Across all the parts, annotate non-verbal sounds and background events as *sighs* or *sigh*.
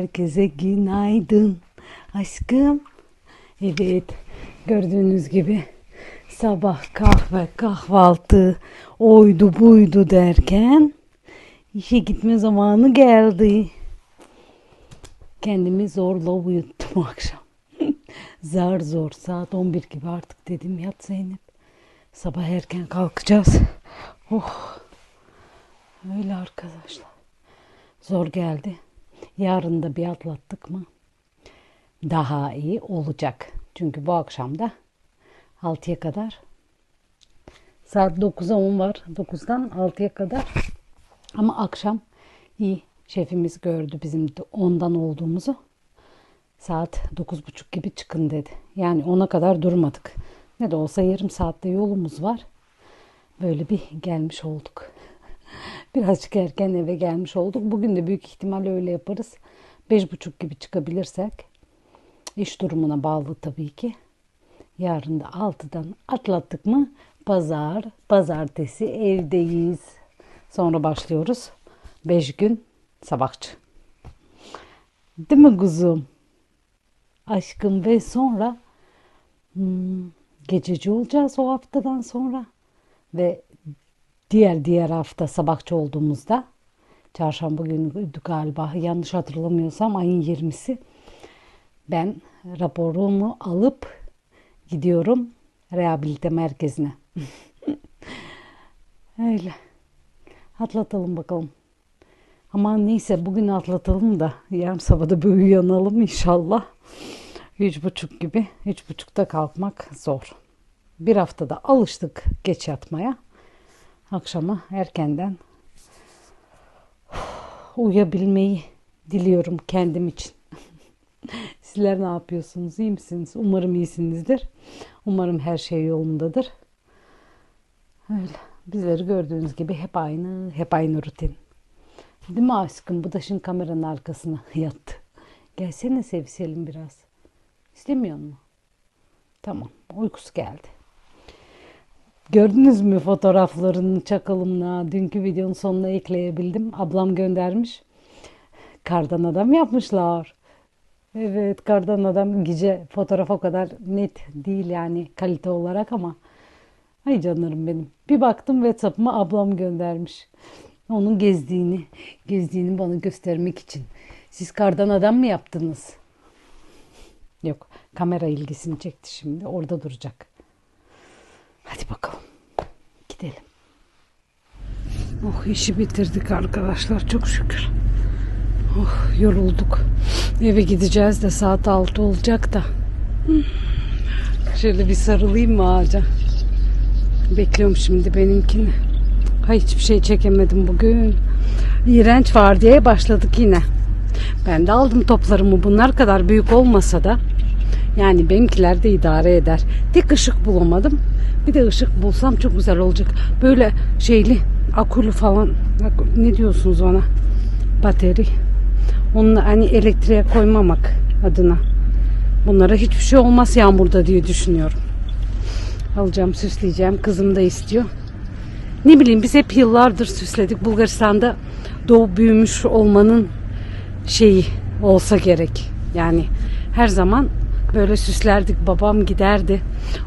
Herkese günaydın. Aşkım. Evet. Gördüğünüz gibi sabah kahve, kahvaltı, oydu buydu derken işe gitme zamanı geldi. Kendimi zorla uyuttum *laughs* akşam. Zar zor saat 11 gibi artık dedim yat Zeynep. Sabah erken kalkacağız. Oh. Öyle arkadaşlar. Zor geldi. Yarın da bir atlattık mı daha iyi olacak. Çünkü bu akşam da 6'ya kadar saat 9'a 10 var. 9'dan 6'ya kadar ama akşam iyi şefimiz gördü bizim de ondan olduğumuzu. Saat 9.30 gibi çıkın dedi. Yani ona kadar durmadık. Ne de olsa yarım saatte yolumuz var. Böyle bir gelmiş olduk. Birazcık erken eve gelmiş olduk. Bugün de büyük ihtimal öyle yaparız. Beş buçuk gibi çıkabilirsek. iş durumuna bağlı tabii ki. Yarın da altıdan atlattık mı pazar, pazartesi evdeyiz. Sonra başlıyoruz. Beş gün sabahçı. Değil mi kuzum? Aşkım ve sonra hmm, gececi olacağız o haftadan sonra. Ve diğer diğer hafta sabahçı olduğumuzda çarşamba günü galiba yanlış hatırlamıyorsam ayın 20'si ben raporumu alıp gidiyorum rehabilite merkezine. *laughs* Öyle. Atlatalım bakalım. Ama neyse bugün atlatalım da yarın sabahda bir uyanalım inşallah. Üç buçuk gibi. Üç buçukta kalkmak zor. Bir haftada alıştık geç yatmaya akşama erkenden uyuyabilmeyi diliyorum kendim için. *laughs* Sizler ne yapıyorsunuz? İyi misiniz? Umarım iyisinizdir. Umarım her şey yolundadır. Öyle. Bizleri gördüğünüz gibi hep aynı, hep aynı rutin. Değil mi aşkım? Bu da kameranın arkasına *laughs* yattı. Gelsene sevişelim biraz. İstemiyor mu? Tamam. Uykusu geldi. Gördünüz mü fotoğraflarını çakalımla? Dünkü videonun sonuna ekleyebildim. Ablam göndermiş. Kardan adam yapmışlar. Evet kardan adam gece fotoğraf o kadar net değil yani kalite olarak ama ay canlarım benim. Bir baktım WhatsApp'ıma ablam göndermiş. Onun gezdiğini, gezdiğini bana göstermek için. Siz kardan adam mı yaptınız? Yok kamera ilgisini çekti şimdi orada duracak. Hadi bakalım. Gidelim. Oh işi bitirdik arkadaşlar çok şükür. Oh yorulduk. Eve gideceğiz de saat 6 olacak da. Şöyle bir sarılayım mı ağaca? Bekliyorum şimdi benimkini. Ha hiçbir şey çekemedim bugün. İğrenç var diye başladık yine. Ben de aldım toplarımı bunlar kadar büyük olmasa da yani benimkiler de idare eder. Tek ışık bulamadım. Bir de ışık bulsam çok güzel olacak. Böyle şeyli akülü falan ne diyorsunuz ona? Bateri. Onu hani elektriğe koymamak adına. Bunlara hiçbir şey olmaz yağmurda diye düşünüyorum. Alacağım, süsleyeceğim. Kızım da istiyor. Ne bileyim biz hep yıllardır süsledik. Bulgaristan'da doğup büyümüş olmanın şeyi olsa gerek. Yani her zaman böyle süslerdik. Babam giderdi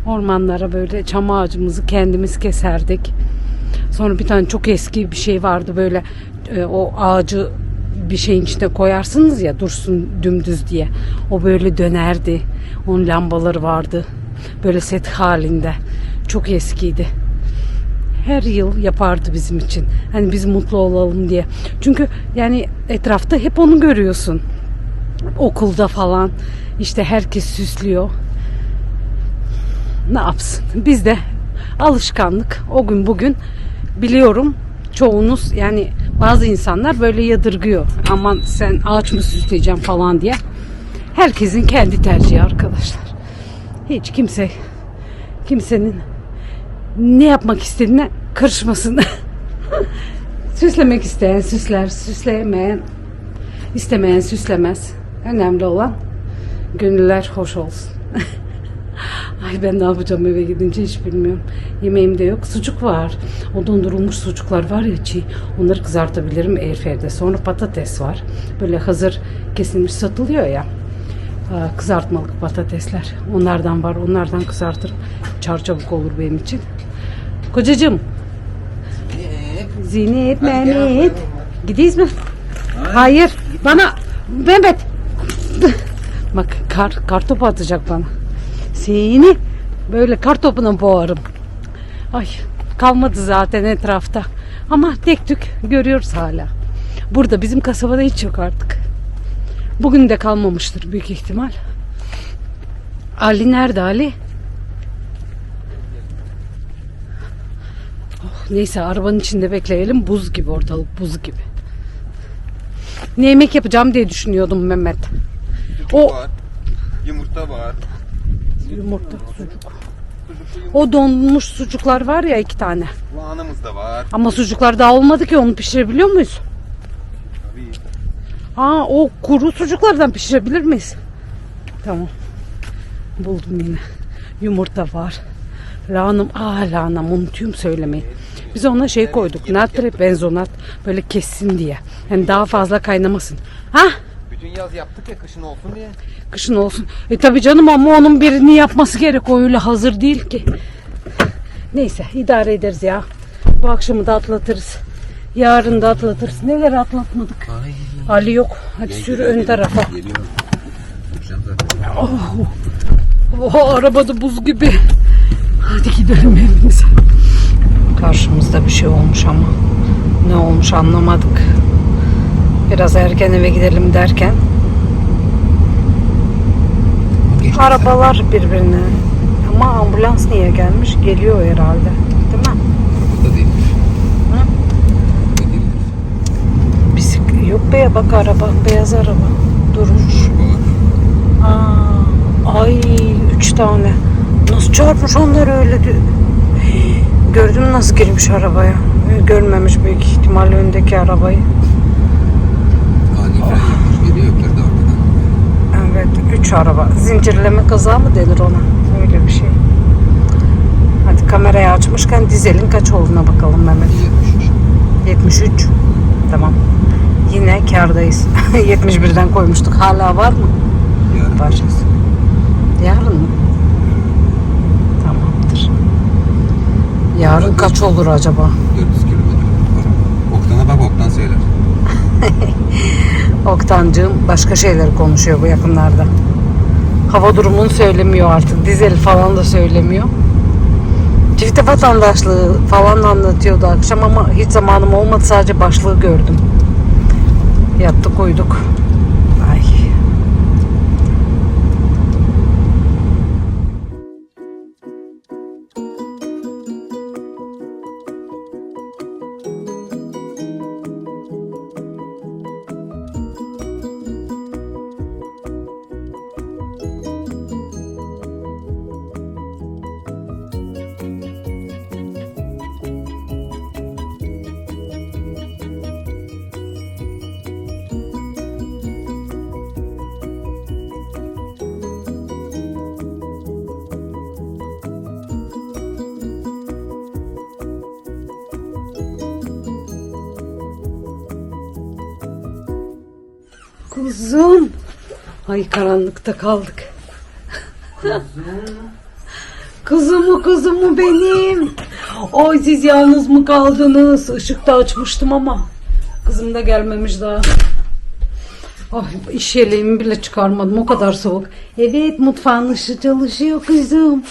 ormanlara böyle çam ağacımızı kendimiz keserdik. Sonra bir tane çok eski bir şey vardı böyle e, o ağacı bir şeyin içine koyarsınız ya dursun dümdüz diye. O böyle dönerdi. Onun lambaları vardı. Böyle set halinde. Çok eskiydi. Her yıl yapardı bizim için. Hani biz mutlu olalım diye. Çünkü yani etrafta hep onu görüyorsun. Okulda falan işte herkes süslüyor. Ne yapsın? Biz de alışkanlık o gün bugün biliyorum çoğunuz yani bazı insanlar böyle yadırgıyor. Aman sen ağaç mı süsleyeceğim falan diye. Herkesin kendi tercihi arkadaşlar. Hiç kimse kimsenin ne yapmak istediğine karışmasın. *laughs* Süslemek isteyen süsler, süslemeyen istemeyen süslemez. Önemli olan gönüller hoş olsun. *laughs* Ay ben ne yapacağım eve gidince hiç bilmiyorum. Yemeğim de yok. Sucuk var. O dondurulmuş sucuklar var ya çiğ. Onları kızartabilirim airfryer'de. Sonra patates var. Böyle hazır kesilmiş satılıyor ya. Aa, Kızartmalık patatesler. Onlardan var. Onlardan kızartırım. Çarçabuk olur benim için. Kocacığım. Zeynep, Mehmet. Gideyiz mi? Hayır. Bana Mehmet. Bak kar, kar topu atacak bana. Seni böyle kar topuna boğarım. Ay kalmadı zaten etrafta. Ama tek tük görüyoruz hala. Burada bizim kasabada hiç yok artık. Bugün de kalmamıştır büyük ihtimal. Ali nerede Ali? Oh, neyse arabanın içinde bekleyelim. Buz gibi ortalık buz gibi. Ne yemek yapacağım diye düşünüyordum Mehmet. O var. Yumurta var. yumurta sucuk. O donmuş sucuklar var ya iki tane. Lahanamız da var. Ama sucuklar daha olmadı ki onu pişirebiliyor muyuz? Tabii. Aa o kuru sucuklardan pişirebilir miyiz? Tamam. Buldum yine. Yumurta var. Lahanam, aa lahanam unutuyorum söylemeyi. Biz ona şey koyduk. Natri benzonat böyle kessin diye. Yani daha fazla kaynamasın. Ha? Bütün yaz yaptık ya kışın olsun diye. Kışın olsun. E tabi canım ama onun birini yapması gerek. O öyle hazır değil ki. Neyse idare ederiz ya. Bu akşamı da atlatırız. Yarın da atlatırız. Neler atlatmadık. Ay. Ali yok. Hadi sür ön tarafa. Geliyor. Duracağım zaten. Oha arabada buz gibi. Hadi gidelim evimize. Karşımızda bir şey olmuş ama ne olmuş anlamadık. Biraz erken eve gidelim derken arabalar birbirine. Ama ambulans niye gelmiş? Geliyor herhalde. Değil mi? Burada değilmiş. Hı? Değilmiş. Bisiklet yok be bak araba beyaz araba durmuş. Aa, ay üç tane. Nasıl çarpmış onları öyle? dü- Gördün mü nasıl girmiş arabaya? Görmemiş büyük ihtimal öndeki arabayı. 3 araba. Zincirleme kaza mı denir ona? Öyle bir şey. Hadi kamerayı açmışken dizelin kaç olduğuna bakalım Mehmet. 73. 73. Tamam. Yine kardayız. 71'den *laughs* koymuştuk. Hala var mı? Yarın. Var. Yarın mı? Tamamdır. Yarın kaç olur acaba? 400 kilometre. Oktana bak Oktan söyler. *laughs* Oktancığım başka şeyler konuşuyor bu yakınlarda. Hava durumunu söylemiyor artık. Dizel falan da söylemiyor. Çifte vatandaşlığı falan anlatıyordu akşam ama hiç zamanım olmadı. Sadece başlığı gördüm. Yattık uyuduk. Kuzum. Ay karanlıkta kaldık. Kuzumu kuzumu benim. Oy siz yalnız mı kaldınız? Işık da açmıştım ama. Kızım da gelmemiş daha. Ay iş yeleğimi bile çıkarmadım o kadar soğuk. Evet mutfağın ışığı çalışıyor kızım.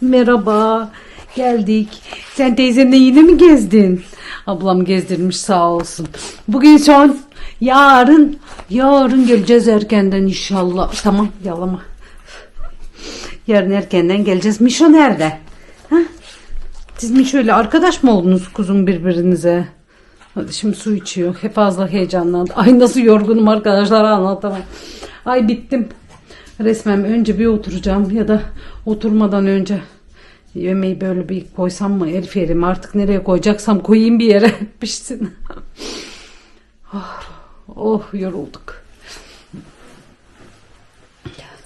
Merhaba. Geldik. Sen teyzenle yine mi gezdin? Ablam gezdirmiş sağ olsun. Bugün son. Yarın. Yarın geleceğiz erkenden inşallah. Tamam yalama. Yarın erkenden geleceğiz. Mişo nerede? Ha? Siz Mişo ile arkadaş mı oldunuz kuzum birbirinize? Hadi şimdi su içiyor. Hep fazla heyecanlandı. Ay nasıl yorgunum arkadaşlar anlatamam. Ay bittim. Resmen önce bir oturacağım ya da oturmadan önce yemeği böyle bir koysam mı Elif yerim artık nereye koyacaksam koyayım bir yere *laughs* pişsin. oh, oh yorulduk.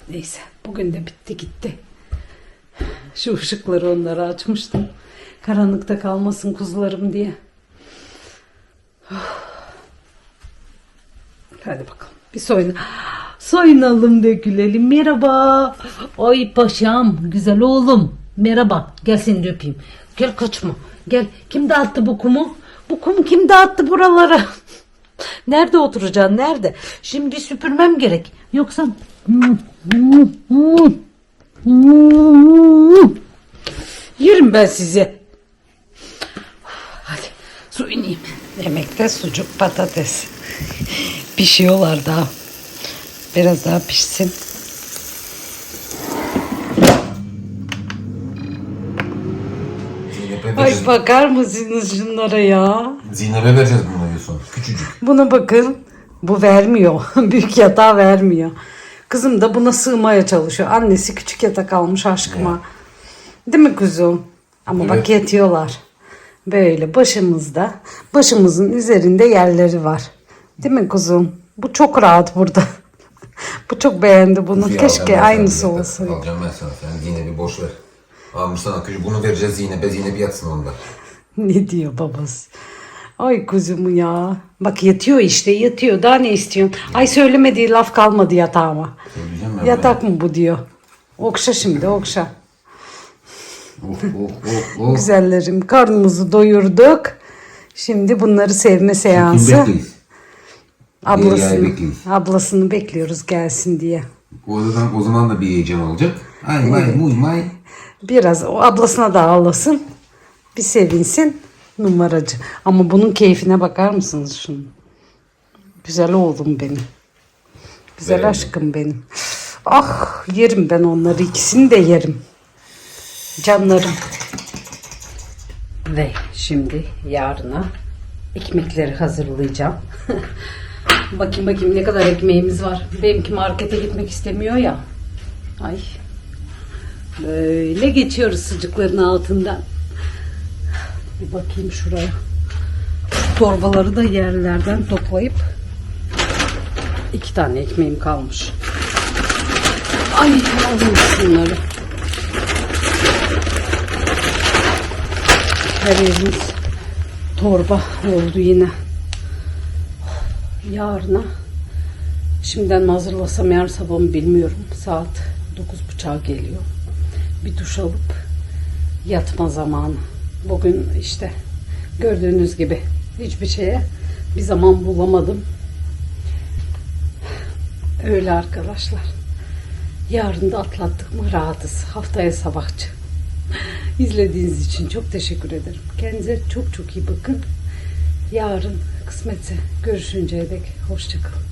Neyse bugün de bitti gitti. Şu ışıkları onlara açmıştım. Karanlıkta kalmasın kuzularım diye. Hadi bakalım. Bir soyun. Soyunalım dökülelim. Merhaba. Ay paşam. Güzel oğlum. Merhaba. Gel seni öpeyim. Gel kaçma. Gel. Kim dağıttı bu kumu? Bu kumu kim dağıttı buralara? *laughs* Nerede oturacaksın? Nerede? Şimdi süpürmem gerek. Yoksa... Yerim ben size. *sighs* Hadi su ineyim. Yemekte sucuk patates. *laughs* Pişiyorlar daha. Biraz daha pişsin. Zeynep'e Ay vereceğiz. Bakar mısınız şunlara ya? Zeynep'e vereceğiz bunu diyorsun. Küçücük. Buna bakın. Bu vermiyor. *laughs* Büyük yatağı vermiyor. Kızım da buna sığmaya çalışıyor. Annesi küçük yatak almış aşkıma. Değil mi kuzum? Ama bak Evet. yatıyorlar. Böyle başımızda. Başımızın üzerinde yerleri var. Değil mi kuzum? Bu çok rahat burada. *laughs* Bu çok beğendi bunu. Keşke aynısı olsaydı. Alacağım ben sana. Sen Zeynep'i boş ver. Almış sana küçük. Bunu vereceğiz Zeynep'e. Zeynep yatsın onda. *laughs* Ne diyor babası? Ay kuzumu ya. Bak yatıyor işte yatıyor. Daha ne istiyorsun? Ay söylemediği laf kalmadı yatağıma. Söyleyeceğim ben. Yatak mı bu diyor. Okşa şimdi okşa. Oh oh oh oh. Güzellerim karnımızı doyurduk. Şimdi bunları sevme seansı. Ablasını, ablasını bekliyoruz gelsin diye. O zaman, o zaman da bir heyecan olacak. Ay may *laughs* muy may. Biraz o ablasına da ağlasın. Bir sevinsin. Numaracı. Ama bunun keyfine bakar mısınız şunun? Güzel oğlum benim. Güzel Beğendim. aşkım benim. Ah yerim ben onları ikisini de yerim. Canlarım. Ve şimdi yarına ekmekleri hazırlayacağım. *laughs* bakayım bakayım ne kadar ekmeğimiz var. Benimki markete gitmek istemiyor ya. Ay Böyle geçiyoruz sıcakların altından. Bir bakayım şuraya. Torbaları da yerlerden toplayıp iki tane ekmeğim kalmış. Ay alayım şunları. Her yerimiz torba oldu yine. Yarına şimdiden hazırlasam yarın sabah mı bilmiyorum. Saat 9.30 geliyor bir duş alıp yatma zamanı. Bugün işte gördüğünüz gibi hiçbir şeye bir zaman bulamadım. Öyle arkadaşlar. Yarın da atlattık mı rahatız. Haftaya sabahçı. İzlediğiniz için çok teşekkür ederim. Kendinize çok çok iyi bakın. Yarın kısmetse görüşünceye dek hoşçakalın.